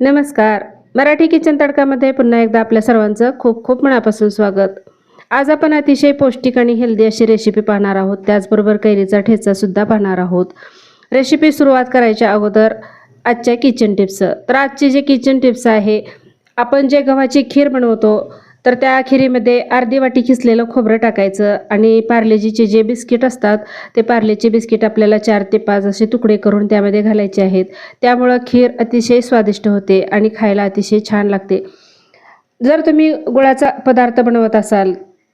नमस्कार. मराठी किचन तडकामध्ये पुन्हा एकदा आपल्या सर्वांचं खूप खूप मनापासून स्वागत. आज आपण अतिशय पौष्टिक आणि हेल्दी अशी रेसिपी पाहणार आहोत. त्याचबरोबर कैरीचा ठेचा सुद्धा पाहणार आहोत. रेसिपी सुरुवात करायच्या अगोदर आजच्या किचन टिप्स तर आजची जे किचन टिप्स आहे आपण जे गव्हाची खीर बनवतो तर त्या खिरीमध्ये अर्धी वाटी किसलेलं खोबरं टाकायचं आणि पार्लेजीचे जे बिस्किट असतात ते पार्लेचे बिस्किट आपल्याला चार ते पाच असे तुकडे करून त्यामध्ये घालायचे आहेत. त्यामुळं खीर अतिशय स्वादिष्ट होते आणि खायला अतिशय छान लागते. जर तुम्ही गुळाचा पदार्थ बनवत असाल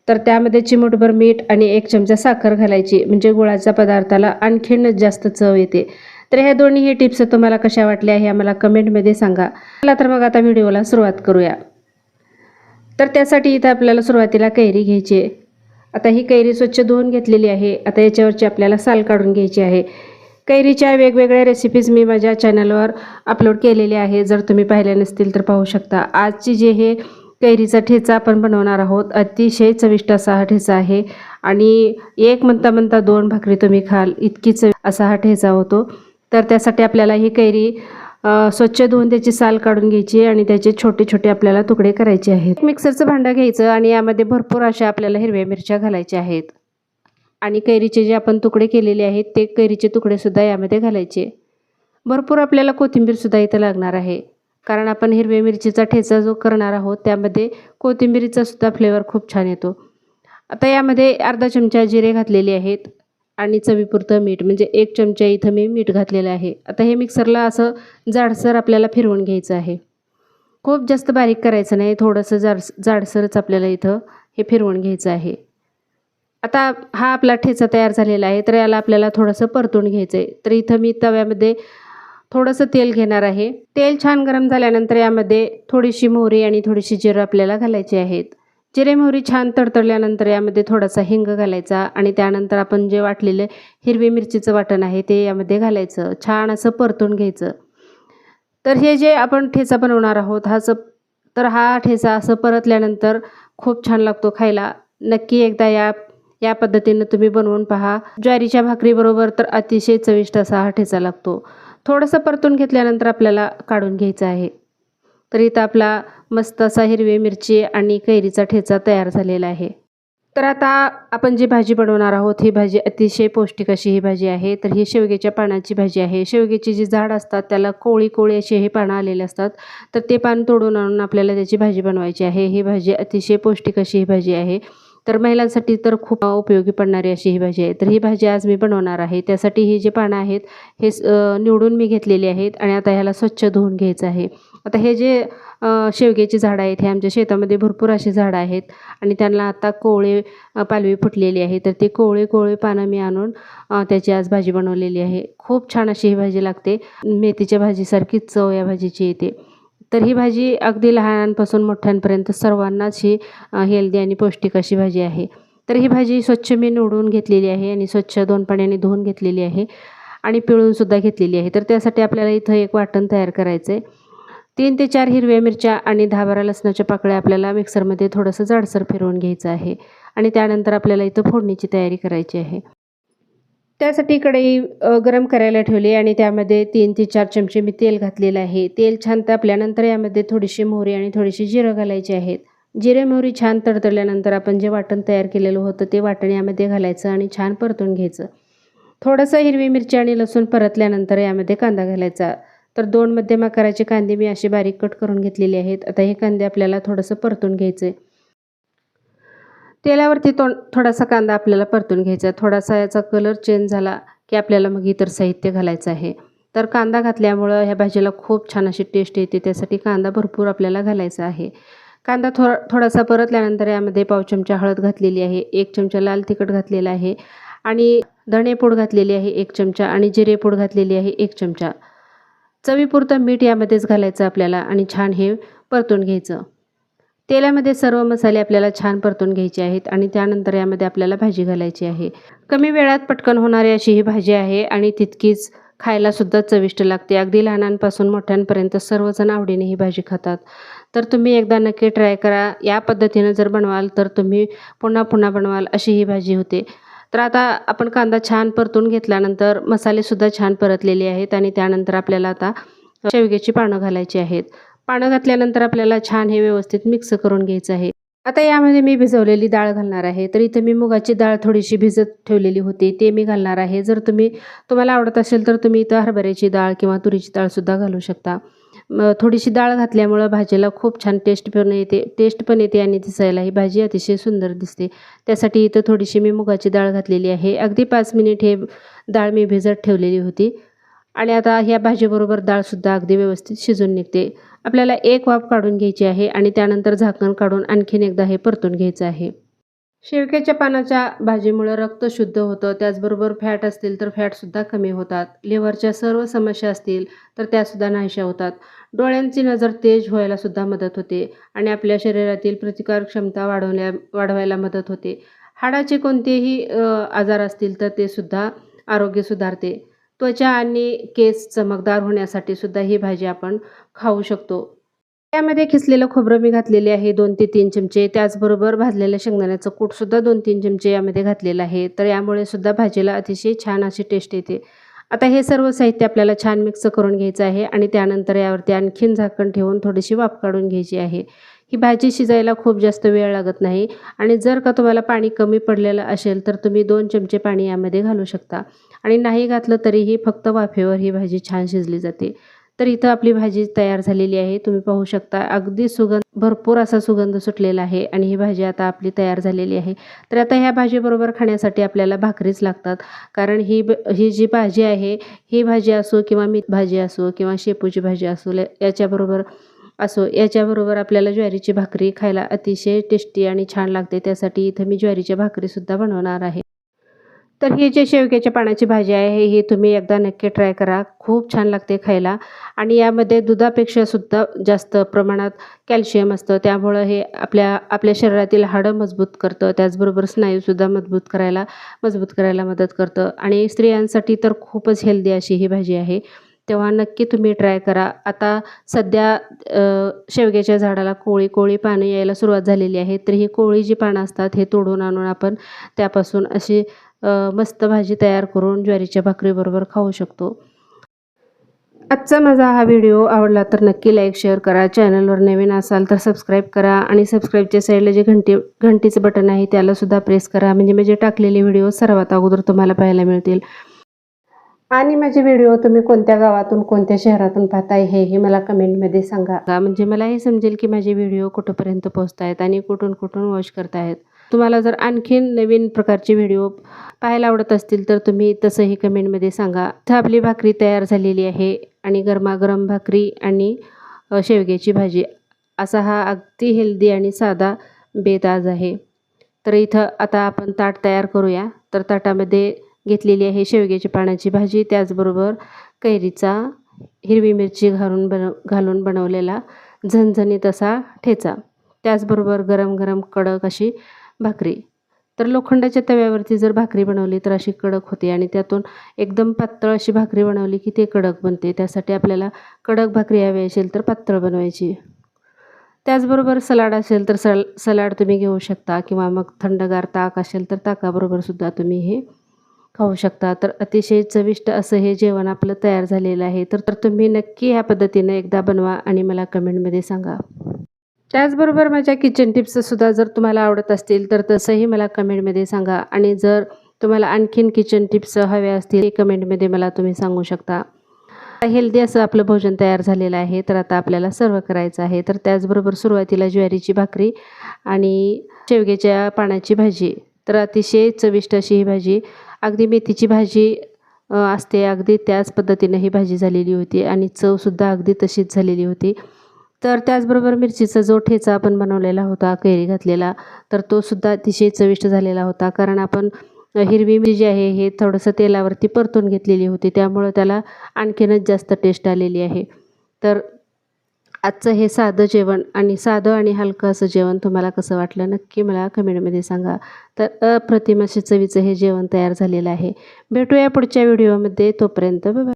तर त्यामध्ये चिमूटभर मीठ आणि एक चमचा साखर घालायची म्हणजे गुळाच्या पदार्थाला आणखीनच जास्त चव येते. तर ह्या दोन्ही हे टिप्स तुम्हाला कशा वाटल्या हे आम्हाला कमेंटमध्ये सांगा. चला तर मग आता व्हिडिओला सुरुवात करूया. तर त्यासाठी इथं आपल्याला सुरुवातीला कैरी घ्यायची आहे. आता ही कैरी स्वच्छ धुवून घेतलेली आहे. आता याच्यावरची आपल्याला साल काढून घ्यायची आहे. कैरीच्या वेगवेगळ्या रेसिपीज मी माझ्या चॅनलवर अपलोड केलेले आहे. जर तुम्ही पाहिल्या नसतील तर पाहू शकता. आजची जे हे कैरीचा ठेचा आपण बनवणार आहोत अतिशय चविष्ट असा हा ठेचा आहे. आणि एक म्हणता म्हणता दोन भाकरी तुम्ही खाल इतकी चव असा हा ठेचा होतो. तर त्यासाठी आपल्याला ही कैरी स्वच्छ धुवून त्याची साल काढून घ्यायची आणि त्याचे छोटे छोटे आपल्याला तुकडे करायचे आहेत. मिक्सरचं भांडं घ्यायचं आणि यामध्ये भरपूर अशा आपल्याला हिरव्या मिरच्या घालायच्या आहेत. आणि कैरीचे जे आपण तुकडे केलेले आहेत ते कैरीचे तुकडे सुद्धा यामध्ये घालायचे. भरपूर आपल्याला कोथिंबीरसुद्धा इथं लागणार आहे. कारण आपण हिरव्या मिरचीचा ठेचा जो करणार आहोत त्यामध्ये कोथिंबीरीचा सुद्धा फ्लेवर खूप छान येतो. आता यामध्ये अर्धा चमचा जिरे घातलेले आहेत. आणि चवीपुरतं मीठ म्हणजे एक चमचा इथं मी मीठ घातलेलं आहे. आता हे मिक्सरला असं जाडसर आपल्याला फिरवून घ्यायचं आहे. खूप जास्त बारीक करायचं नाही थोडंसं जाड जाडसरच आपल्याला इथं हे फिरवून घ्यायचं आहे. आता हा आपला ठेचा तयार झालेला आहे तर याला आपल्याला थोडंसं परतून घ्यायचं आहे तर इथं मी तव्यामध्ये थोडंसं तेल घेणार आहे. तेल छान गरम झाल्यानंतर यामध्ये थोडीशी मोहरी आणि थोडीशी जिरं आपल्याला घालायची आहेत. जिरे मोहरी छान तडतडल्यानंतर यामध्ये थोडासा हिंग घालायचा आणि त्यानंतर आपण जे वाटलेलं हिरवी मिरचीचं वाटण आहे ते यामध्ये घालायचं. छान असं परतून घ्यायचं. तर हे जे आपण ठेचा बनवणार आहोत हा स तर हा ठेचा असं परतल्यानंतर खूप छान लागतो खायला. नक्की एकदा या या पद्धतीनं तुम्ही बनवून पहा. ज्वारीच्या भाकरीबरोबर तर अतिशय चविष्ट असा हा ठेचा लागतो. थोडंसं परतून घेतल्यानंतर आपल्याला काढून घ्यायचं आहे. तर इथं आपला मस्त असा हिरवी मिरची आणि कैरीचा ठेचा तयार झालेला आहे. तर आता आपण जी भाजी बनवणार आहोत ही भाजी अतिशय पौष्टिक अशी ही भाजी आहे. तर ही शेवग्याच्या पानाची भाजी आहे. शेवग्याची जी झाड असतात त्याला कोळी कोळी असे हे पानं आलेले असतात. तर ते पान तोडून आणून आपल्याला त्याची भाजी बनवायची आहे. ही भाजी अतिशय पौष्टिक अशी ही भाजी आहे. तर महिलांसाठी तर खूप उपयोगी पडणारी अशी ही भाजी आहे. तर ही भाजी आज मी बनवणार आहे. त्यासाठी ही जे पानं आहेत हे स- निवडून मी घेतलेली आहेत आणि आता ह्याला स्वच्छ धुवून घ्यायचं आहे. आता हे जे शेवग्याची झाडं आहेत हे आमच्या शेतामध्ये भरपूर असे झाडं आहेत आणि त्यांना आता कोवळे पालवी फुटलेली आहे. तर ते कोवळे कोवळे पानं मी आणून त्याची आज भाजी बनवलेली आहे. खूप छान अशी ही भाजी लागते. मेथीच्या भाजीसारखीच चव या भाजीची येते. तर ही भाजी अगदी लहानांपासून मोठ्यांपर्यंत सर्वांनाच ही हेल्दी आणि पौष्टिक अशी भाजी आहे. तर ही भाजी स्वच्छ मी निवडून घेतलेली आहे आणि स्वच्छ दोन पाण्याने धुवून घेतलेली आहे आणि पिळूनसुद्धा घेतलेली आहे. तर त्यासाठी आपल्याला इथं एक वाटण तयार करायचं आहे तीन ते चार हिरव्या मिरच्या आणि दहा बारा लसणाच्या पाकळ्या आपल्याला मिक्सरमध्ये थोडंसं जाडसर फिरवून घ्यायचं आहे. आणि त्यानंतर आपल्याला इथं फोडणीची तयारी करायची आहे. त्यासाठी कढई गरम करायला ठेवली आणि त्यामध्ये तीन ते चार चमचे मी तेल घातलेलं आहे. तेल छान तापल्यानंतर यामध्ये थोडीशी मोहरी आणि थोडीशी जिरं घालायची आहेत जिरे मोहरी छान तडतडल्यानंतर आपण जे वाटण तयार केलेलं होतं ते वाटण यामध्ये घालायचं आणि छान परतून घ्यायचं. थोडंसं हिरवी मिरची आणि लसूण परतल्यानंतर यामध्ये कांदा घालायचा. तर दोन मध्यम आकाराचे कांदे मी असे बारीक कट करून घेतलेले आहेत. आता हे कांदे आपल्याला थोडंसं परतून घ्यायचं. आहे तेलावरती तो थोडासा कांदा आपल्याला परतून घ्यायचा आहे. थोडासा याचा कलर चेंज झाला की आपल्याला मग इतर साहित्य घालायचं आहे. तर कांदा घातल्यामुळं ह्या भाजीला खूप छान अशी टेस्ट येते. त्यासाठी कांदा भरपूर आपल्याला घालायचा आहे. कांदा थो थोडासा परतल्यानंतर यामध्ये पाव चमचा हळद घातलेली आहे. एक चमचा लाल तिखट घातलेला आहे. आणि धणेपूड घातलेली आहे एक चमचा आणि जिरेपूड घातलेली आहे एक चमचा. चवीपुरतं मीठ यामध्येच घालायचं आपल्याला आणि छान हे परतून घ्यायचं. तेलामध्ये सर्व मसाले आपल्याला छान परतून घ्यायचे आहेत आणि त्यानंतर यामध्ये आपल्याला भाजी घालायची आहे. कमी वेळात पटकन होणारी अशी ही भाजी आहे आणि तितकीच खायलासुद्धा चविष्ट लागते. अगदी लहानांपासून मोठ्यांपर्यंत सर्वजण आवडीने ही भाजी खातात. तर तुम्ही एकदा नक्की ट्राय करा. या पद्धतीनं जर बनवाल तर तुम्ही पुन्हा पुन्हा बनवाल अशी ही भाजी होते. तर आता आपण कांदा छान परतून घेतल्यानंतर मसालेसुद्धा छान परतलेले आहेत आणि त्यानंतर आपल्याला आता शेवग्याची पानं घालायची आहेत. पानं घातल्यानंतर आपल्याला छान हे व्यवस्थित मिक्स करून घ्यायचं आहे. आता यामध्ये मी भिजवलेली डाळ घालणार आहे. तर इथं मी मुगाची डाळ थोडीशी भिजत ठेवलेली होती. ते मी घालणार आहे. जर तुम्ही तुम्हाला आवडत असेल तर तुम्ही इथं हरभऱ्याची डाळ किंवा तुरीची डाळसुद्धा घालू शकता. मग थोडीशी डाळ घातल्यामुळं भाजीला खूप छान टेस्ट पण येते टेस्ट पण येते आणि दिसायला ही भाजी अतिशय सुंदर दिसते. त्यासाठी इथं थोडीशी मी मुगाची डाळ घातलेली आहे. अगदी पाच मिनिट हे डाळ मी भिजत ठेवलेली होती. आणि आता ह्या भाजीबरोबर डाळसुद्धा अगदी व्यवस्थित शिजून निघते. आपल्याला एक वाफ काढून घ्यायची आहे आणि त्यानंतर झाकण काढून आणखीन एकदा हे परतून घ्यायचं आहे. शेवक्याच्या पानाच्या भाजीमुळं रक्त शुद्ध होतं त्याचबरोबर फॅट असतील तर फॅटसुद्धा कमी होतात. लिव्हरच्या सर्व समस्या असतील तर त्यासुद्धा नाहीशा होतात. डोळ्यांची नजर तेज व्हायला सुद्धा मदत होते आणि आपल्या शरीरातील प्रतिकार क्षमता वाढवल्या वाढवायला मदत होते. हाडाचे कोणतेही आजार असतील तर ते सुद्धा आरोग्य सुधारते. त्वचा आणि केस चमकदार होण्यासाठी सुद्धा ही भाजी आपण खाऊ शकतो. त्यामध्ये खिसलेलं खोबरं मी घातलेले आहे दोन ते तीन चमचे. त्याचबरोबर भाजलेल्या शेंगदाण्याचं कूटसुद्धा दोन तीन चमचे यामध्ये घातलेलं आहे. तर यामुळे सुद्धा भाजीला अतिशय छान अशी टेस्ट येते. आता हे सर्व साहित्य आपल्याला छान मिक्स करून घ्यायचं आहे आणि त्यानंतर यावरती आणखीन झाकण ठेवून थोडीशी वाफ काढून घ्यायची आहे. ही भाजी शिजायला खूप जास्त वेळ लागत नाही आणि जर का तुम्हाला पाणी कमी पडलेलं असेल तर तुम्ही दोन चमचे पाणी यामध्ये घालू शकता. आणि नाही घातलं तरीही फक्त वाफेवर ही भाजी छान शिजली जाते. तर इथं आपली भाजी तयार झालेली आहे. तुम्ही पाहू शकता अगदी सुगंध भरपूर असा सुगंध सुटलेला आहे आणि ही भाजी आता आपली तयार झालेली आहे. तर आता ह्या भाजीबरोबर खाण्यासाठी आपल्याला भाकरीच लागतात. कारण ही ब ही जी भाजी आहे ही भाजी असो किंवा मीठ भाजी असो किंवा शेपूची भाजी असो ल- याच्याबरोबर असो याच्याबरोबर आपल्याला ज्वारीची भाकरी खायला अतिशय टेस्टी आणि छान लागते. त्यासाठी इथं मी ज्वारीच्या भाकरीसुद्धा बनवणार आहे. तर ही जे शेवग्याच्या पानाची भाजी आहे ही तुम्ही एकदा नक्की ट्राय करा. खूप छान लागते खायला. आणि यामध्ये दुधापेक्षा सुद्धा जास्त प्रमाणात कॅल्शियम असतं. त्यामुळं हे आपल्या आपल्या शरीरातील हाडं मजबूत करतं. त्याचबरोबर स्नायूसुद्धा मजबूत करायला मजबूत करायला मदत करतं. आणि स्त्रियांसाठी तर खूपच हेल्दी अशी ही भाजी आहे. तेव्हा नक्की तुम्ही ट्राय करा. आता सध्या शेवग्याच्या झाडाला कोळी कोळी पानं यायला सुरुवात झालेली आहे. तर ही कोळी जी पानं असतात हे तोडून आणून आपण त्यापासून अशी मस्त भाजी तयार करून ज्वारीच्या भाकरीबरोबर खाऊ शकतो. आजचा माझा हा व्हिडिओ आवडला तर नक्की लाईक शेअर करा. चॅनलवर नवीन असाल तर सबस्क्राईब करा आणि सबस्क्राईबच्या साईडला जे घंटी घंटीचं बटन आहे त्यालासुद्धा प्रेस करा. म्हणजे माझे टाकलेले व्हिडिओ सर्वात अगोदर तुम्हाला पाहायला मिळतील. आणि माझे व्हिडिओ तुम्ही कोणत्या गावातून कोणत्या शहरातून पाहताय हेही मला कमेंटमध्ये सांगा. म्हणजे मला हे समजेल की माझे व्हिडिओ कुठंपर्यंत पोहोचत आहेत आणि कुठून कुठून वॉच करतायत. तुम्हाला जर आणखीन नवीन प्रकारचे व्हिडिओ पाहायला आवडत असतील तर तुम्ही तसंही कमेंटमध्ये सांगा. आपली भाकरी तयार झालेली आहे आणि गरमागरम भाकरी आणि शेवग्याची भाजी. असा हा अगदी हेल्दी आणि साधा बेताज आहे. तर इथं आता आपण ताट तयार करूया. तर ताटामध्ये घेतलेली आहे शेवग्याची पानाची भाजी त्याचबरोबर कैरीचा हिरवी मिरची घालून बनव घालून बनवलेला झणझणीत असा ठेचा. त्याचबरोबर गरम गरम कडक अशी भाकरी. तर लोखंडाच्या तव्यावरती जर भाकरी बनवली तर अशी कडक होते आणि त्यातून एकदम पातळ अशी भाकरी बनवली की ते कडक बनते. त्यासाठी आपल्याला कडक भाकरी हवी असेल तर पातळ बनवायची. त्याचबरोबर सलाड असेल तर सल सलाड तुम्ही घेऊ शकता किंवा मग थंडगार ताक असेल तर ताकाबरोबरसुद्धा तुम्ही हे खाऊ शकता. तर अतिशय चविष्ट असं हे जेवण आपलं तयार झालेलं आहे. तर तर तुम्ही नक्की ह्या पद्धतीनं एकदा बनवा आणि मला कमेंटमध्ये सांगा. त्याचबरोबर माझ्या किचन टिप्ससुद्धा जर तुम्हाला आवडत असतील तर तसंही मला कमेंटमध्ये सांगा. आणि जर तुम्हाला आणखीन किचन टिप्स हव्या असतील ते कमेंटमध्ये मला तुम्ही सांगू शकता. हेल्दी असं आपलं भोजन तयार झालेलं आहे तर आता आपल्याला सर्व करायचं आहे. तर त्याचबरोबर सुरुवातीला ज्वारीची भाकरी आणि शेवग्याच्या पानाची भाजी. तर अतिशय चविष्ट अशी ही भाजी. अगदी मेथीची भाजी असते. अगदी त्याच पद्धतीनं ही भाजी झालेली होती आणि चवसुद्धा अगदी तशीच झालेली होती. तर त्याचबरोबर मिरचीचा जो ठेचा आपण बनवलेला होता कैरी घातलेला तर तो सुद्धा अतिशय चविष्ट झालेला होता. कारण आपण हिरवी मिरची जी आहे हे थोडंसं तेलावरती परतून घेतलेली होती. त्यामुळं त्याला आणखीनच जास्त टेस्ट आलेली आहे. तर आजचं हे साधं जेवण आणि साधं आणि हलकं असं जेवण तुम्हाला कसं वाटलं नक्की मला कमेंटमध्ये सांगा. तर अप्रतिम असे चवीचं हे जेवण तयार झालेलं आहे. भेटूया पुढच्या व्हिडिओमध्ये तोपर्यंत बाय